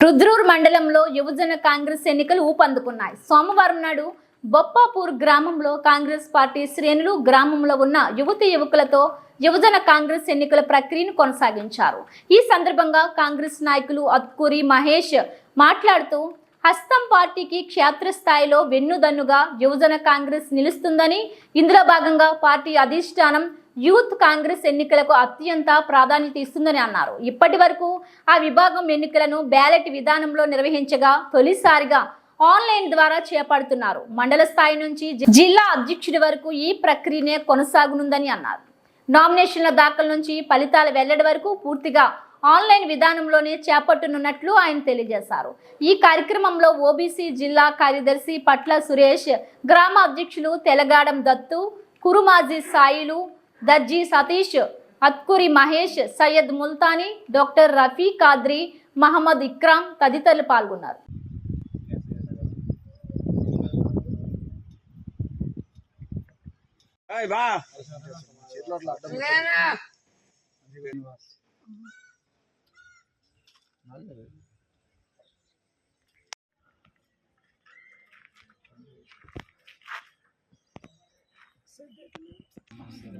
రుద్రూర్ మండలంలో యువజన కాంగ్రెస్ ఎన్నికలు ఊపందుకున్నాయి. సోమవారం నాడు బొప్పాపూర్ గ్రామంలో కాంగ్రెస్ పార్టీ శ్రేణులు గ్రామంలో ఉన్న యువతి యువకులతో యువజన కాంగ్రెస్ ఎన్నికల ప్రక్రియను కొనసాగించారు. ఈ సందర్భంగా కాంగ్రెస్ నాయకులు అత్కూరి మహేష్ మాట్లాడుతూ హస్తం పార్టీకి క్షేత్రస్థాయిలో వెన్నుదన్నుగా యువజన కాంగ్రెస్ నిలుస్తుందని ఇందులో భాగంగా పార్టీ అధిష్టానం యూత్ కాంగ్రెస్ ఎన్నికలకు అత్యంత ప్రాధాన్యత ఇస్తుందని అన్నారు. ఇప్పటి వరకు ఆ విభాగం ఎన్నికలను బ్యాలెట్ విధానంలో నిర్వహించగా తొలిసారిగా ఆన్లైన్ ద్వారా చేపడుతున్నారు. మండల స్థాయి నుంచి జి- జిల్లా అధ్యక్షుడి వరకు ఈ ప్రక్రియనే కొనసాగనుందని అన్నారు. నామినేషన్ల దాఖలు నుంచి ఫలితాల వెల్లడి వరకు పూర్తిగా ఆన్లైన్ విధానంలోనే చేపట్టనున్నట్లు ఆయన తెలియజేశారు. ఈ కార్యక్రమంలో ఓబీసీ జిల్లా కార్యదర్శి పట్ల సురేష్ గ్రామ అధ్యక్షులు తెలగాడం దత్తు కురుమాజీ సాయిలు దర్జీ సతీష్ అత్కురి మహేష్ సయ్యద్ ముల్తానీ డాక్టర్ రఫీ కాద్రి మహమ్మద్ ఇక్రామ్ తదితరులు పాల్గొన్నారు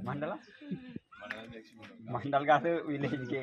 మండల మండల్ కాదు విలేజ్కి